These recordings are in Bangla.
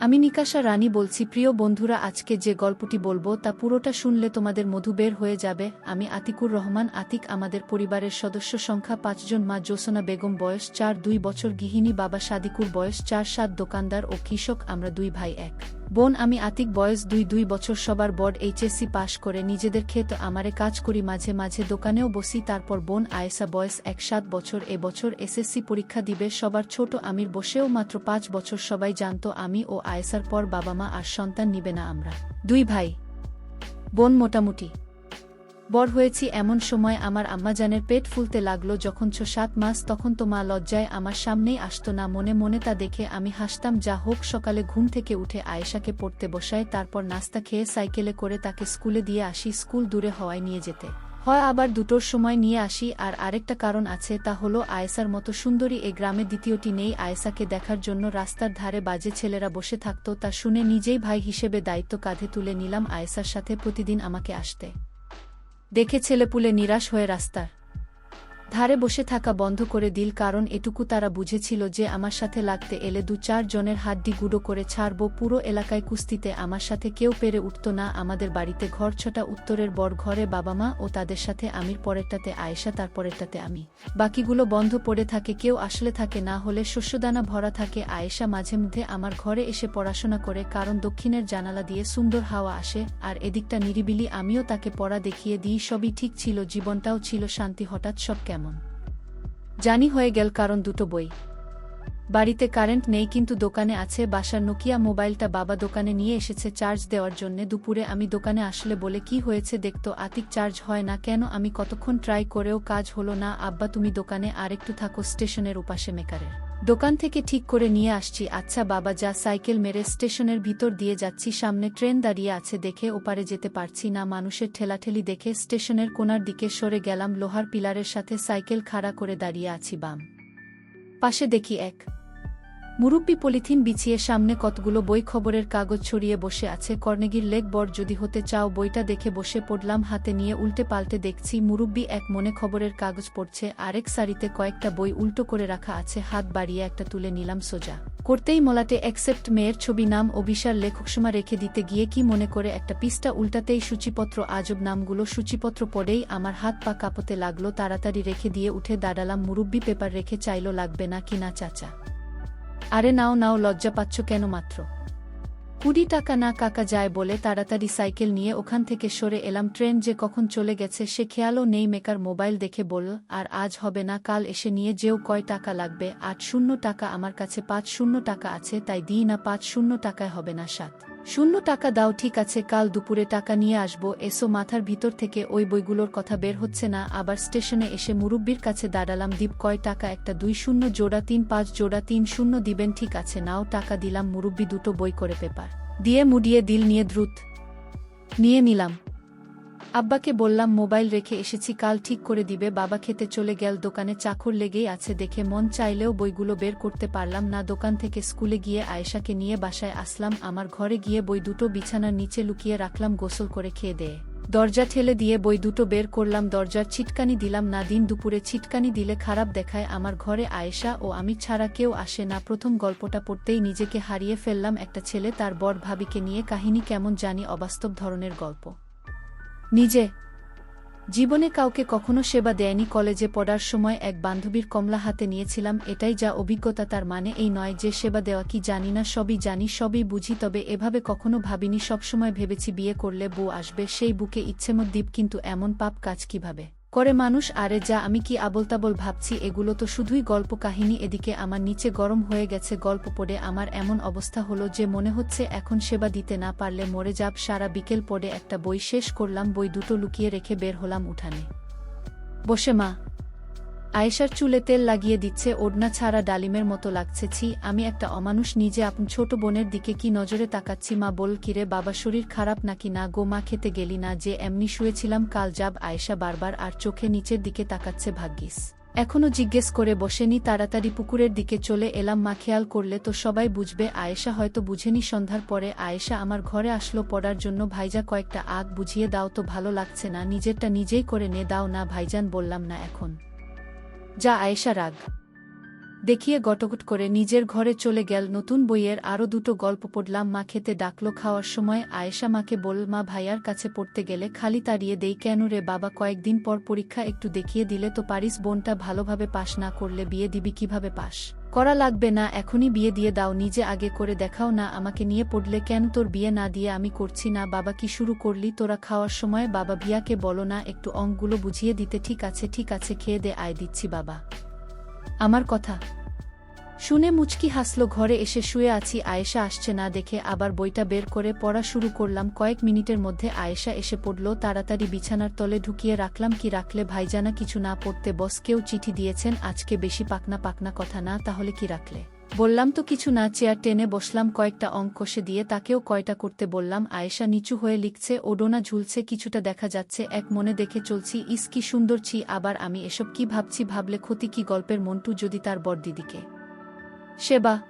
আমি নিকাশা রানী বলছি, প্রিয় বন্ধুরা, আজকে যে গল্পটি বলব, তা পুরোটা শুনলে তোমাদের মধু বের হয়ে যাবে। আমি আতিকুর রহমান, আতিক আমাদের পরিবারের সদস্য সংখ্যা পাঁচজন মা জোসনা বেগম বয়স চার, দুই বছর গৃহিণী, বাবা সাদিকুর বয়স চার, সাত দোকানদার ও কৃষক, আমরা দুই ভাই এক। বোন, আমি আতিক বয়স দুই দুই বছর সবার বোর্ড এইচএসসি পাশ করে নিজেদের ক্ষেত আমারে কাজ করি, মাঝে মাঝে দোকানেও বসি, তারপর বোন আয়েসা বয়স এক সাত বছর, এ বছর এসএসসি পরীক্ষা দিবে, সবার ছোট আমির বসেও মাত্র পাঁচ বছর সবাই জানত আমি ও আয়েসার পর বাবা মা আর সন্তান নিবে না আমরা। দুই ভাই। বোন, মোটামুটি। বড় হয়েছি এমন সময় আমার আম্মাজানের পেট ফুলতে লাগল যখন ছ সাত মাস তখন তো মা লজ্জায় আমার সামনেই আসতো না, মনে মনে তা দেখে আমি হাসতাম, যা হোক, সকালে ঘুম থেকে উঠে আয়েশাকে পড়তে বসায়, তারপর নাস্তা খেয়ে সাইকেলে করে তাকে স্কুলে দিয়ে আসি, স্কুল দূরে হওয়ায় নিয়ে যেতে। হয় আবার দুটোর সময় নিয়ে আসি, আর আরেকটা কারণ আছে, তা হলো আয়েসার মতো সুন্দরী এ গ্রামে দ্বিতীয়টি নেই আয়েসাকে দেখার জন্য রাস্তার ধারে বাজে ছেলেরা বসে থাকত, তা শুনে নিজেই ভাই হিসেবে দায়িত্ব কাঁধে তুলে নিলাম আয়েসার সাথে প্রতিদিন আমাকে আসতে। দেখে ছেলেপুলে নিরাশ হয়ে রাস্তার ধারে বসে থাকা বন্ধ করে দিল, কারণ এটুকু তারা বুঝেছিল যে আমার সাথে লাগতে এলে দু চার জনের হাড্ডি গুঁড়ো করে ছাড়ব। পুরো এলাকায় কুস্তিতে আমার সাথে কেউ পেরে উঠত না। আমাদের বাড়িতে ঘর ছটা, উত্তরের বর ঘরে বাবা মা ও তাদের সাথে আমির, পরেরটাতে আয়েশা তার পরেরটাতে আমি। বাকিগুলো বন্ধ পড়ে থাকে, কেউ আসলে থাকে না হলে শস্যদানা ভরা থাকে। আয়েশা মাঝে মধ্যে আমার ঘরে এসে পড়াশোনা করে, কারণ দক্ষিণের জানালা দিয়ে সুন্দর হাওয়া আসে, আর এদিকটা নিরিবিলি, আমিও তাকে পড়া দেখিয়ে দিই, সবই ঠিক ছিল, জীবনটাও ছিল শান্তি, হঠাৎ সব কেমন জানি হয়ে গেল কারণ দুটো বই। বাড়িতে কারেন্ট নেই কিন্তু দোকানে আছে বাসার নোকিয়া মোবাইলটা বাবা দোকানে নিয়ে এসেছে চার্জ দেওয়ার জন্য। দুপুরে আমি দোকানে আসলে বলে কি হয়েছে দেখতো আতিক চার্জ হয় না কেন আমি কতক্ষণ ট্রাই করেও কাজ হলো না। আব্বা তুমি দোকানে আরেকটু থাকো স্টেশনের উপাসে মেকারের। দোকান থেকে ঠিক করে নিয়ে আসছি আচ্ছা বাবা যা সাইকেল মেরে স্টেশনের ভিতর দিয়ে যাচ্ছি, সামনে ট্রেন দাঁড়িয়ে আছে দেখে ওপারে যেতে পারছি না, মানুষের ঠেলাঠেলি দেখে স্টেশনের কোনার দিকে সরে গেলাম, লোহার পিলারের সাথে সাইকেল খাড়া করে দাঁড়িয়ে আছি বাম। পাশে দেখি এক মুরুব্বি পলিথিন বিছিয়ে সামনে কতগুলো বই খবরের কাগজ ছড়িয়ে বসে আছে। কর্নেগির লেগ বর যদি হতে চাও, বইটা দেখে বসে পড়লাম, হাতে নিয়ে উল্টে পাল্টে দেখছি, মুরুব্বি এক মনে খবরের কাগজ পড়ছে, আরেক সারিতে কয়েকটা বই উল্টো করে রাখা আছে, হাত বাড়িয়ে একটা তুলে নিলাম সোজা। করতেই মলাটে অ্যাকসেপ্ট মেয়ের ছবি নাম বিশাল লেখকসমা রেখে দিতে গিয়ে কি মনে করে একটা পিসটা উল্টাতেই সূচিপত্র, আজব নামগুলো সূচিপত্র পড়েই আমার হাত পা কাঁপতে লাগল, তাড়াতাড়ি রেখে দিয়ে উঠে দাঁড়ালাম, মুরব্বি পেপার রেখে চাইলো, লাগবে না কিনা চাচা? আরে নাও নাও, লজ্জা পাচ্ছ কেন মাত্র? কুড়ি টাকা না কাকা যায় বলে তাড়াতাড়ি সাইকেল নিয়ে ওখান থেকে সরে এলাম। ট্রেন যে কখন চলে গেছে সে খেয়ালও নেই। মেকার মোবাইল দেখে বলল, আর আজ হবে না, কাল এসে নিয়ে যেও, কয় টাকা লাগবে? আট শূন্য টাকা আমার কাছে, পাঁচ শূন্য টাকা আছে, তাই দিই না, পাঁচ শূন্য টাকায় হবে না, সাত। শূন্য টাকা দাও, ঠিক আছে, কাল দুপুরে টাকা নিয়ে আসব। এসো, মাথার ভিতর থেকে ওই বইগুলোর কথা বের হচ্ছে না। আবার স্টেশনে এসে মুরব্বীর কাছে দাঁড়ালাম দ্বীপ কয় টাকা? একটা দুই শূন্য জোড়া, তিন পাঁচ জোড়া, তিন শূন্য দিবেন, ঠিক আছে, নাও টাকা দিলাম। মুরব্বী দুটো বই করে পেপার দিয়ে মুডিয়ে দিল, নিয়ে দ্রুত নিয়ে নিলাম। আব্বাকে বললাম, মোবাইল রেখে এসেছি, কাল ঠিক করে দিবে, বাবা খেতে চলে গেল, দোকানে চাকর লেগেই আছে দেখে মন চাইলেও বইগুলো বের করতে পারলাম না, দোকান থেকে স্কুলে গিয়ে আয়েশাকে নিয়ে বাসায় আসলাম, আমার ঘরে গিয়ে বই দুটো বিছানার নিচে লুকিয়ে রাখলাম, গোসল করে খেয়ে দেয়ে দরজা ঠেলে দিয়ে বই দুটো বের করলাম, দরজার ছিটকানি দিলাম, না দিন দুপুরে ছিটকানি দিলে খারাপ দেখায়, আমার ঘরে আয়েশা ও আমি ছাড়া কেউ আসে না, প্রথম গল্পটা পড়তেই নিজেকে হারিয়ে ফেললাম, একটা ছেলে তার বর ভাবিকে নিয়ে, কাহিনী কেমন জানি অবাস্তব ধরনের গল্প। নিজে। জীবনে কাউকে কখনো সেবা দেয়নি, কলেজে পড়ার সময় এক বান্ধবীর কমলা হাতে নিয়েছিলাম, এটাই যা অভিজ্ঞতা, তার মানে এই নয় যে সেবা দেওয়া কি জানি না, সবই জানি, সবই বুঝি, তবে এভাবে কখনো ভাবিনি, সবসময় ভেবেছি বিয়ে করলে বউ আসবে, সেই বুকে ইচ্ছেমত দ্বীপ কিন্তু এমন পাপ কাজ কীভাবে? করে মানুষ, আরে যা, আমি কি আবলতাবল ভাবছি? এগুলো তো শুধুই গল্প কাহিনী। এদিকে আমার নিচে গরম হয়ে গেছে গল্প পড়ে। আমার এমন অবস্থা হলো যে মনে হচ্ছে এখন সেবা দিতে না পারলে মরে যাব। সারা বিকেল পড়ে একটা বই শেষ করলাম। বই দুটো লুকিয়ে রেখে বের হলাম উঠানে। বসে মা আয়েশার চুলে তেল লাগিয়ে দিচ্ছে, ওড়না ছাড়া ডালিমের মতো লাগছে। ছি, আমি একটা অমানুষ, নিজে আপন ছোট বোনের দিকে কি নজরে তাকাচ্ছি? মা বল, কিরে, বাবা, শরীর খারাপ নাকি? না গো, মা খেতে গেলি না, যে এমনি শুয়েছিলাম, কাল যাব। আয়েশা বারবার আর চোখে নিচের দিকে তাকাচ্ছে ভাগ্যিস। এখনও জিজ্ঞেস করে বসেনি, তাড়াতাড়ি পুকুরের দিকে চলে এলাম। মা খেয়াল করলে তো সবাই বুঝবে, আয়েশা হয়তো বুঝেনি। সন্ধ্যার পরে আয়েশা আমার ঘরে আসলো পড়ার জন্য। ভাইজা, কয়েকটা আগ বুঝিয়ে দাও তো, ভালো লাগছে না। নিজেরটা নিজেই করে নে, দাও না ভাইজান, বললাম না এখন। যা আয়েশা রাগ। দেখিয়ে গটগট করে নিজের ঘরে চলে গেল নতুন বইয়ের আরও দুটো গল্প পড়লাম মা খেতে ডাকলো খাওয়ার সময় আয়েশা মাকে বল মা ভাইয়ার কাছে পড়তে গেলে খালি তাড়িয়ে দেই কেন রে বাবা? কয়েকদিন পর পরীক্ষা একটু দেখিয়ে দিলে তো পারিস, বোনটা ভালোভাবে পাশ না করলে বিয়ে দিবি, কীভাবে পাস? করা লাগবে না, এখনই বিয়ে দিয়ে দাও, নিজে আগে করে দেখাও না, আমাকে নিয়ে পড়লে কেন তোর বিয়ে না দিয়ে আমি করছি না, বাবা কি শুরু করলি, তোরা খাওয়ার সময় বাবা বিয়াকে বলো না, একটু অঙ্কগুলো বুঝিয়ে দিতে, ঠিক আছে ঠিক আছে, খেয়ে দে, আয় দিচ্ছি বাবা। আমার কথা শুনে মুচকি হাসল, ঘরে এসে শুয়ে আছি, আয়েশা আসছে না দেখে আবার বইটা বের করে পড়া শুরু করলাম। কয়েক মিনিটের মধ্যে আয়েশা এসে পড়ল, তাড়াতাড়ি বিছানার তলে ঢুকিয়ে রাখলাম। কি রাখলে ভাইজানা কিছু না পড়তে বস, কেউ চিঠি দিয়েছেন, আজকে বেশি পাকনা পাকনা কথা না, তাহলে কি রাখলে? বললাম তো কিছু না, চেয়ার টেনে বসলাম, কয়েকটা অঙ্ক কষে দিয়ে তাকেও কয়টা করতে বললাম। আয়েশা নিচু হয়ে লিখছে, ওডোনা ঝুলছে, কিছুটা দেখা যাচ্ছে, এক মনে দেখে চলছি, ইস কি সুন্দর ছি, আবার আমি এসব কি ভাবছি, ভাবলে ক্ষতি কি গল্পের মন্টু যদি তার বড়দিদিকে সেবা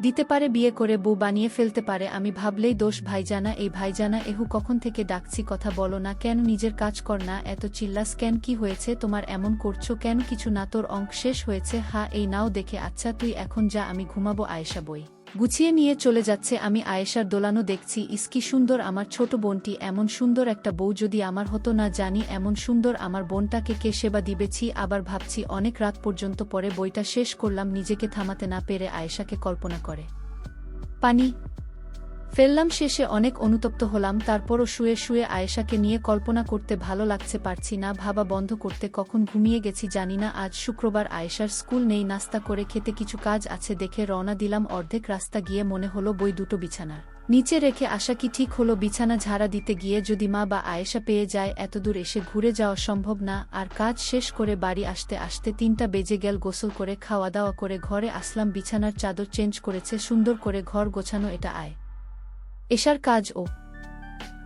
দিতে পারে, বিয়ে করে, বউ বানিয়ে ফেলতে পারে। আমি ভাবলেই দোষ, ভাইজানা, এই ভাইজানা, এহু কখন থেকে ডাকছি, কথা বলো না, কেন নিজের কাজ কর না, এত চিল্লাস কেন, কি হয়েছে, তোমার এমন করছ কেন, কিছু না, তোর অঙ্ক শেষ হয়েছে, হা, এই নাও দেখে আচ্ছা তুই এখন যা, আমি ঘুমাবো, আয়েশা বই। গুছিয়ে নিয়ে চলে যাচ্ছে, আমি আয়েশার দোলানো দেখছি ইস্কি সুন্দর আমার ছোট বোনটি, এমন সুন্দর একটা বউ যদি আমার হতো না জানি, এমন সুন্দর আমার বোনটাকে কে সেবা দিবেছি আবার ভাবছি অনেক রাত পর্যন্ত পরে বইটা শেষ করলাম, নিজেকে থামাতে না পেরে আয়েশাকে কল্পনা করে। পানি ফেললাম শেষে অনেক অনুতপ্ত হলাম, তারপরও শুয়ে শুয়ে আয়েশাকে নিয়ে কল্পনা করতে ভালো লাগছে, পারছি না, ভাবা বন্ধ করতে কখন ঘুমিয়ে গেছি জানি না, আজ শুক্রবার আয়েশার স্কুল নেই, নাস্তা করে খেতে কিছু কাজ আছে দেখে রওনা দিলাম অর্ধেক রাস্তা গিয়ে মনে হলো বই দুটো বিছানার। নিচে রেখে আসা কি ঠিক হলো, বিছানা ঝাড়া দিতে গিয়ে যদি মা বা আয়েশা পেয়ে যায়, এতদূর এসে ঘুরে যাওয়া সম্ভব না, আর কাজ শেষ করে বাড়ি আসতে আসতে তিনটা বেজে গেল, গোসল করে, খাওয়া দাওয়া করে, ঘরে আসলাম, বিছানার চাদর চেঞ্জ করেছে, সুন্দর করে ঘর গোছানো, এটা আয়। এশার কাজ ও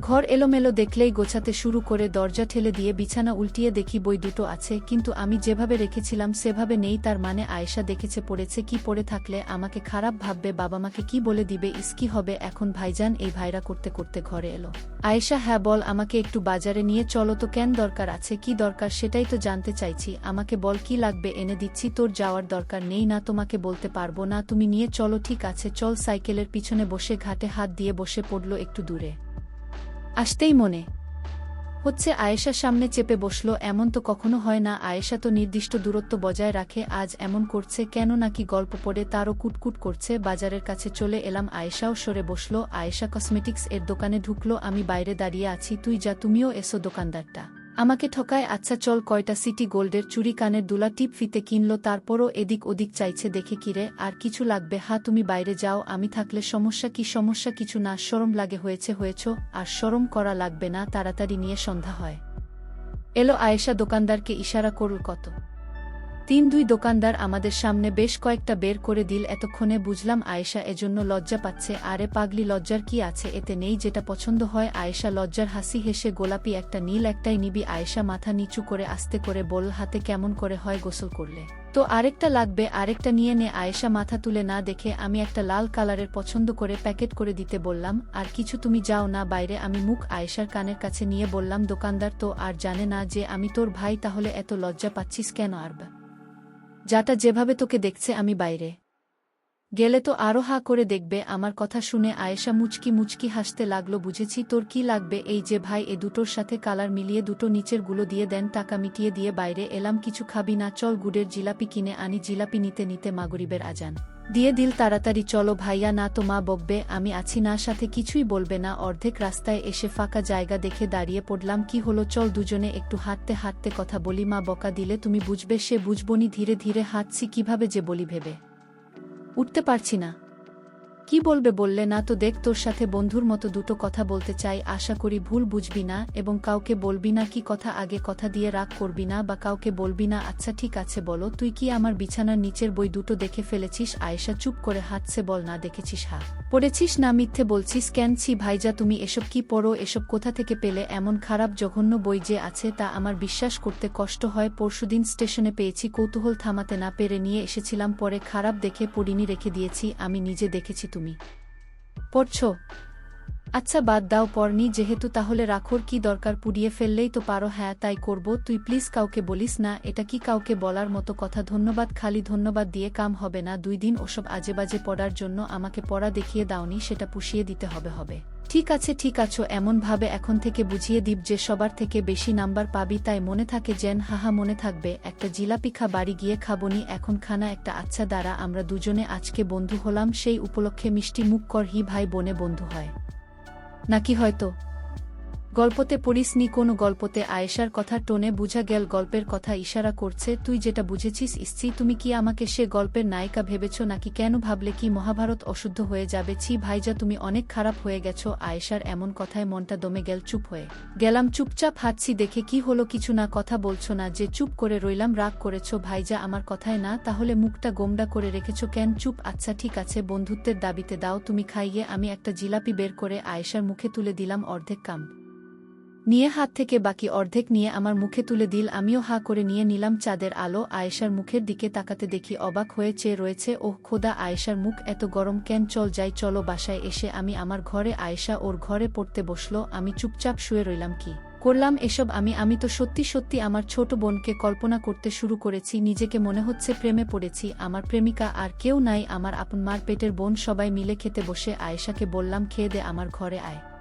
ঘর এলোমেলো দেখলেই গোছাতে শুরু করে দরজা ঠেলে দিয়ে বিছানা উল্টিয়ে দেখি বই দুটো আছে, কিন্তু আমি যেভাবে রেখেছিলাম সেভাবে নেই, তার মানে আয়েশা দেখেছে পড়েছে, কি পড়ে থাকলে আমাকে খারাপ ভাববে বাবা মাকে কি বলে দিবে ইস্কি হবে, এখন ভাইজান এই ভাইরা করতে করতে ঘরে এলো। আয়েশা হ্যাঁ বল, আমাকে একটু বাজারে নিয়ে চলো তো, কেন দরকার আছে, কি দরকার সেটাই তো জানতে চাইছি, আমাকে বল কি লাগবে, এনে দিচ্ছি, তোর যাওয়ার দরকার নেই, না তোমাকে বলতে পারব, না তুমি নিয়ে চলো, ঠিক আছে, চল সাইকেলের পিছনে বসে ঘাটে হাত দিয়ে বসে পড়ল একটু দূরে। আসতেই মনে হচ্ছে আয়েশার সামনে চেপে বসল, এমন তো কখনো হয় না, আয়েশা তো নির্দিষ্ট দূরত্ব বজায় রাখে, আজ এমন করছে কেন নাকি গল্প পড়ে তারও কুটকুট করছে, বাজারের কাছে চলে এলাম, আয়েশাও সরে বসল, আয়েশা কসমেটিক্স এর দোকানে ঢুকলো, আমি বাইরে দাঁড়িয়ে আছি, তুই যা, তুমিও এসো দোকানদারটা। আমাকে ঠকায় আচ্ছা চল কয়টা সিটি গোল্ডের চুরি কানের দুলা টিপ ফিতে কিনল, তারপরও এদিক ওদিক চাইছে দেখে কিরে আর কিছু লাগবে? হা, তুমি বাইরে যাও, আমি থাকলে সমস্যা কি? সমস্যা কিছু না, সরম লাগে হয়েছে, হয়েছ, আর সরম করা লাগবে না, তাড়াতাড়ি নিয়ে সন্ধ্যা হয়। এলো আয়েশা দোকানদারকে ইশারা করল কত? তিন দুই দোকানদার আমাদের সামনে বেশ কয়েকটা বের করে দিল। এতক্ষণে বুঝলাম আয়েশা এজন্য লজ্জা পাচ্ছে। আরে পাগলি, লজ্জার কি আছে? এতে নেই, যেটা পছন্দ হয়। আয়েশা লজ্জার হাসি হেসে গোলাপি একটা, নীল একটাই নিবি। আয়েশা মাথা নিচু করে আস্তে করে বল, হাতে কেমন করে হয় গোসল করলে। তো আরেকটা লাগবে, আরেকটা নিয়ে নে। আয়েশা মাথা তুলে না দেখে আমি একটা লাল কালারের পছন্দ করে প্যাকেট করে দিতে বললাম, আর কিছু তুমি যাও না বাইরে। আমি মুখ আয়েশার কানের কাছে নিয়ে বললাম, দোকানদার তো আর জানে না যে আমি তোর ভাই, তাহলে এত লজ্জা পাচ্ছিস কেন আরবা? যাটা যেভাবে তোকে দেখছে আমি বাইরে। গেলে তো আরও হা করে দেখবে আমার কথা শুনে আয়েশা মুচকি মুচকি হাসতে লাগল, বুঝেছি তোর কি লাগবে? এই যে ভাই, এ দুটোর সাথে কালার মিলিয়ে দুটো নিচেরগুলো দিয়ে দেন, টাকা মিটিয়ে দিয়ে বাইরে এলাম, কিছু খাবি না, চল গুড়ের জিলাপি কিনে আনি, জিলাপি নিতে নিতে মাগরিবের আজান। দিয়ে দিল তাড়াতাড়ি, চলো ভাইয়া, না তো মা বকবে, আমি আছি না, সাথে কিছুই বলবে না। অর্ধেক রাস্তায় এসে ফাঁকা জায়গা দেখে দাঁড়িয়ে পড়লাম, কি হলো, চল দুজনে একটু হাঁটতে হাঁটতে কথা বলি। মা বকা দিলে, তুমি বুঝবে, সে বুঝবনি, ধীরে ধীরে হাঁটছি, কীভাবে যে বলি ভেবে? উঠতে পারছি না। কি বলবে বললে না তো দেখ তোর সাথে বন্ধুর মতো দুটো কথা বলতে চাই, আশা করি ভুল বুঝবি না এবং কাউকে বলবি না কি কথা আগে কথা দিয়ে রাগ করবি না বা কাউকে বলবি না আচ্ছা ঠিক আছে বলো, তুই কি আমার বিছানার নিচের বই দুটো দেখে ফেলেছিস? আয়েশা চুপ করে হাতছে বল না দেখেছিস, হা। পড়েছিস না মিথ্যে বলছিস, কেন ছি ভাইজা তুমি এসব কি পড়ো, এসব কোথা থেকে পেলে? এমন খারাপ জঘন্য বই যে আছে তা আমার বিশ্বাস করতে কষ্ট হয়, পরশুদিন স্টেশনে পেয়েছি, কৌতূহল থামাতে না পেরে নিয়ে এসেছিলাম, পরে খারাপ দেখে পড়িনি রেখে দিয়েছি, আমি নিজে দেখেছি তুমি। পড়ছ? আচ্ছা বাদ দাও পরনি, যেহেতু তাহলে রাখোর কি দরকার? পুড়িয়ে ফেললেই তো পারো। হ্যাঁ তাই করব। তুই প্লিজ কাউকে বলিস না, এটা কি কাউকে বলার মতো কথা? ধন্যবাদ, খালি ধন্যবাদ দিয়ে কাম হবে না। দুই দিন ওসব আজেবাজে পড়ার জন্য আমাকে পড়া দেখিয়ে দাওনি, সেটা পুষিয়ে দিতে হবে হবে। ঠিক আছে, ঠিক আছো এমনভাবে এখন থেকে বুঝিয়ে দিব যে সবার থেকে বেশি নাম্বার পাবি, তাই মনে থাকে যেন, হাহা, মনে থাকবে, একটা জিলাপিখা বাড়ি গিয়ে খাবনি, এখন খানা একটা আচ্ছা দ্বারা আমরা দুজনে আজকে বন্ধু হলাম, সেই উপলক্ষে মিষ্টি মুখ কর, হি ভাই বনে বন্ধু হয়। নাকি হয়তো গল্পতে পড়িসনি কোনো গল্পতে, আয়েশার কথা টোনে বুঝা গেল গল্পের কথা ইশারা করছে, তুই যেটা বুঝেছিস ইসছি তুমি কি আমাকে সে গল্পের নায়িকা ভেবেছ নাকি কেন ভাবলে কি মহাভারত অশুদ্ধ হয়ে যাবে? ছি ভাইজা, তুমি অনেক খারাপ হয়ে গেছো, আয়েশার এমন কথায় মনটা দমে গেল চুপ হয়ে। গেলাম চুপচাপ, হাঁটছি দেখে কি হলো কিছু না কথা বলছো না, যে চুপ করে রইলাম, রাগ করেছ, ভাইজা আমার কথায় না, তাহলে মুখটা গোমডা করে রেখেছ কেন? চুপ আচ্ছা ঠিক আছে, বন্ধুত্বের দাবিতে দাও, তুমি খাইয়ে, আমি একটা জিলাপি বের করে আয়েশার মুখে তুলে দিলাম অর্ধেক কাম নিয়ে হাত থেকে বাকি অর্ধেক নিয়ে আমার মুখে তুলে দিল, আমিও হা করে নিয়ে নিলাম চাঁদের আলো, আয়েশার মুখের দিকে তাকাতে দেখি অবাক হয়ে চেয়ে রয়েছে, ওহ খোদা, আয়েশার মুখ এত গরম কেন, চল যাই, চলো বাসায় এসে আমি আমার ঘরে, আয়েশা ওর ঘরে পড়তে বসল, আমি চুপচাপ শুয়ে রইলাম কি করলাম এসব, আমি আমি তো সত্যি সত্যি আমার ছোট বোনকে কল্পনা করতে শুরু করেছি, নিজেকে মনে হচ্ছে প্রেমে পড়েছি, আমার প্রেমিকা আর কেউ নাই, আমার আপন মার পেটের বোন সবাই মিলে খেতে বসে, আয়েশাকে বললাম, খেয়ে দে আমার ঘরে আয়।